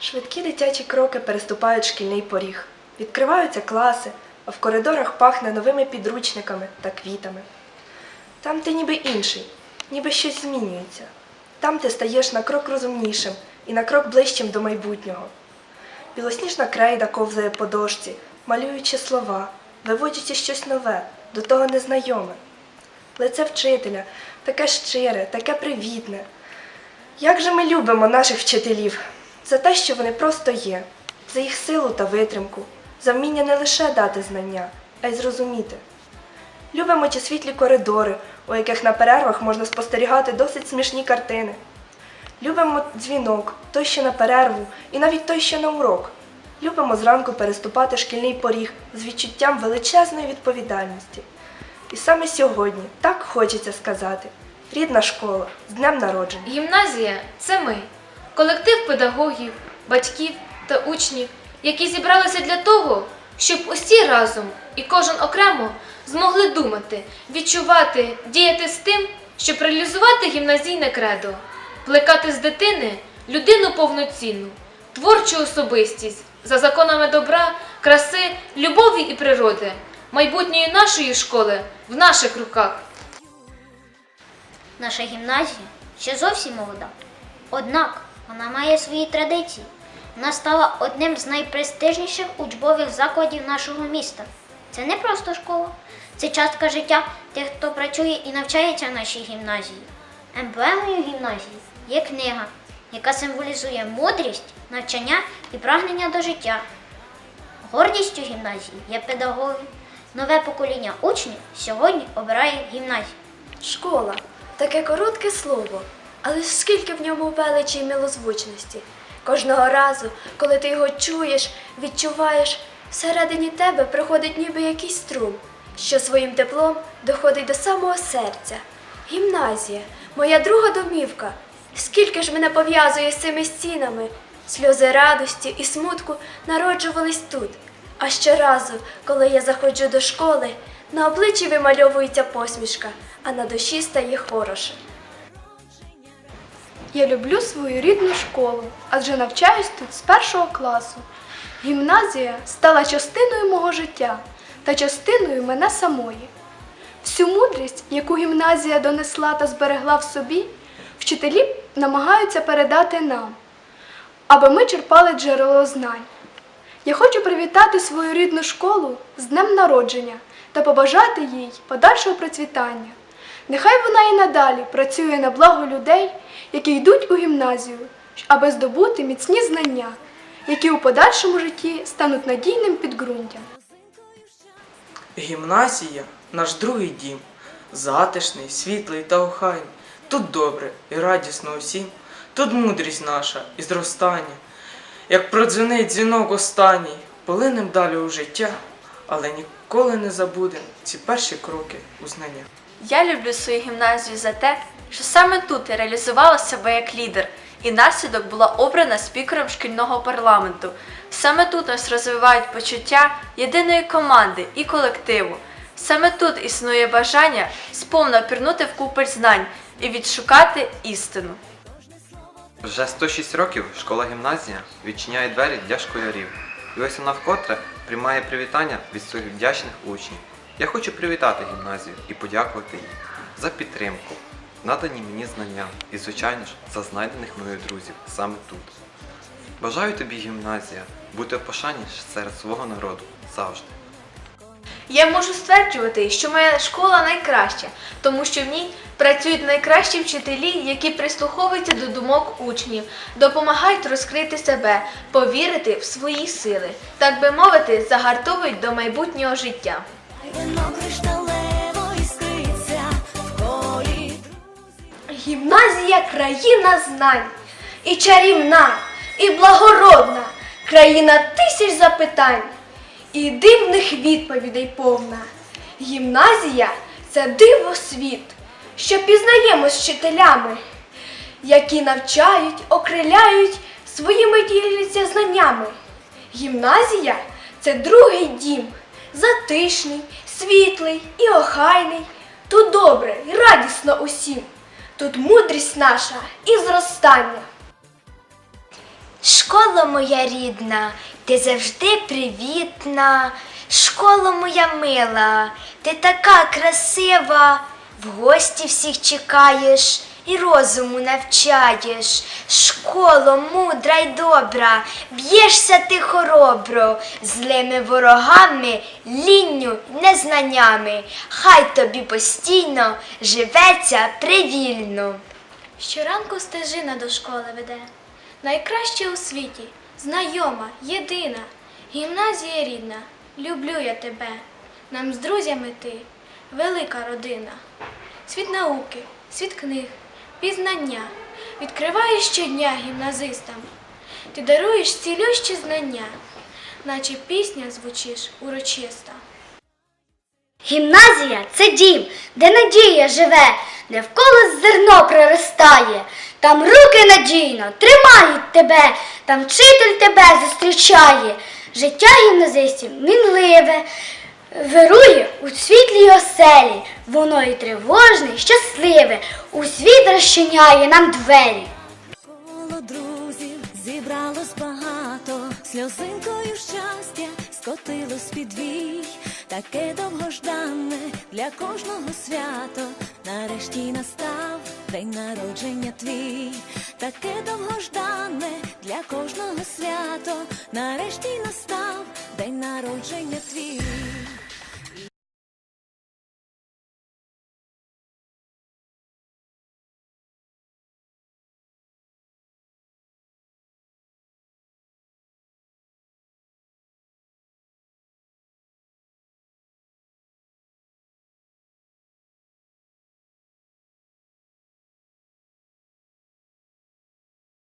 Швидкі дитячі кроки переступають шкільний поріг. Відкриваються класи, а в коридорах пахне новими підручниками та квітами. Там ти ніби інший, ніби щось змінюється. Там ти стаєш на крок розумнішим і на крок ближчим до майбутнього. Білосніжна крейда ковзає по дошці, малюючи слова, виводячи щось нове, до того незнайоме. Лице вчителя таке щире, таке привітне. Як же ми любимо наших вчителів за те, що вони просто є, за їх силу та витримку, за вміння не лише дати знання, а й зрозуміти. Любимо ті світлі коридори, у яких на перервах можна спостерігати досить смішні картини. Любимо дзвінок, той, що на перерву, і навіть той, що на урок. Любимо зранку переступати шкільний поріг з відчуттям величезної відповідальності. І саме сьогодні так хочеться сказати: рідна школа з днем народження. Гімназія це ми, колектив педагогів, батьків та учнів, які зібралися для того, щоб усі разом і кожен окремо змогли думати, відчувати, діяти з тим, щоб реалізувати гімназійне кредо, плекати з дитини людину повноцінну, творчу особистість за законами добра, краси, любові і природи, майбутньої нашої школи в наших руках. Наша гімназія ще зовсім молода. Однак вона має свої традиції. Вона стала одним з найпрестижніших учбових закладів нашого міста. Це не просто школа, це частка життя тих, хто працює і навчається в нашій гімназії. Емблемою гімназії є книга, яка символізує мудрість, навчання і прагнення до життя. Гордістю гімназії є педагоги. Нове покоління учнів сьогодні обирає гімназію. Школа таке коротке слово, але скільки в ньому величі й милозвучності. Кожного разу, коли ти його чуєш, відчуваєш, всередині тебе проходить ніби якийсь струм, що своїм теплом доходить до самого серця. Гімназія, моя друга домівка. Скільки ж мене пов'язує з цими стінами? Сльози радості і смутку народжувались тут. А щоразу, коли я заходжу до школи, на обличчі вимальовується посмішка, а на душі стає хороше. Я люблю свою рідну школу, адже навчаюсь тут з першого класу. Гімназія стала частиною мого життя та частиною мене самої. Всю мудрість, яку гімназія донесла та зберегла в собі, вчителі намагаються передати нам, аби ми черпали джерело знань. Я хочу привітати свою рідну школу з днем народження та побажати їй подальшого процвітання. Нехай вона і надалі працює на благо людей, які йдуть у гімназію, аби здобути міцні знання, які у подальшому житті стануть надійним підґрунтям. Гімназія наш другий дім, затишний, світлий та охайний. Тут добре і радісно усім, тут мудрість наша і зростання. Як продзвенить дзвінок останній, полинем далі у життя, але ніколи не забудем ці перші кроки у знання. Я люблю свою гімназію за те, що саме тут я реалізувала себе як лідер, і наслідок була обрана спікером шкільного парламенту. Саме тут нас розвивають почуття єдиної команди і колективу. Саме тут існує бажання сповна пірнути в купель знань і відшукати істину. Вже 106 років школа-гімназія відчиняє двері для школярів. І ось вона вкотре приймає привітання від своїх вдячних учнів. Я хочу привітати гімназію і подякувати їй за підтримку, надані мені знання і, звичайно ж, за знайдених мною друзів саме тут. Бажаю тобі, гімназія, бути в пошані серед свого народу завжди. Я можу стверджувати, що моя школа найкраща, тому що в ній працюють найкращі вчителі, які прислуховуються до думок учнів, допомагають розкрити себе, повірити в свої сили, так би мовити, загартовують до майбутнього життя. Гімназія країна знань, і чарівна, і благородна, країна тисяч запитань, і дивних відповідей повна. Гімназія це диво світ, що пізнаємо з вчителями, які навчають, окриляють, своїми діляться знаннями. Гімназія це другий дім, затишний, світлий і охайний. Тут добре і радісно усім. Тут мудрість наша і зростання. Школа моя рідна, ти завжди привітна. Школа моя мила, ти така красива, в гості всіх чекаєш і розуму навчаєш. Школо мудра й добра, б'єшся ти хоробро, злими ворогами, лінню, незнаннями. Хай тобі постійно живеться привільно. Щоранку стежина до школи веде. Найкраще у світі, знайома, єдина. Гімназія рідна, люблю я тебе. Нам з друзями ти, велика родина. Світ науки, світ книг, пізнання відкриваєш щодня гімназистам. Ти даруєш цілющі знання, наче пісня звучиш урочиста. Гімназія це дім, де надія живе, де вколо зерно проростає. Там руки надійно тримають тебе, там вчитель тебе зустрічає. Життя гімназистів мінливе, вирує у світлій оселі. Воно і тривожне, і щасливе, у світ розчиняє нам двері. Коло друзів зібралось багато, сльозинкою щастя скотилось під вій, таке довгожданне для кожного свято. Нарешті настав день народження твій, таке довгожданне для кожного свято. Нарешті настав день народження.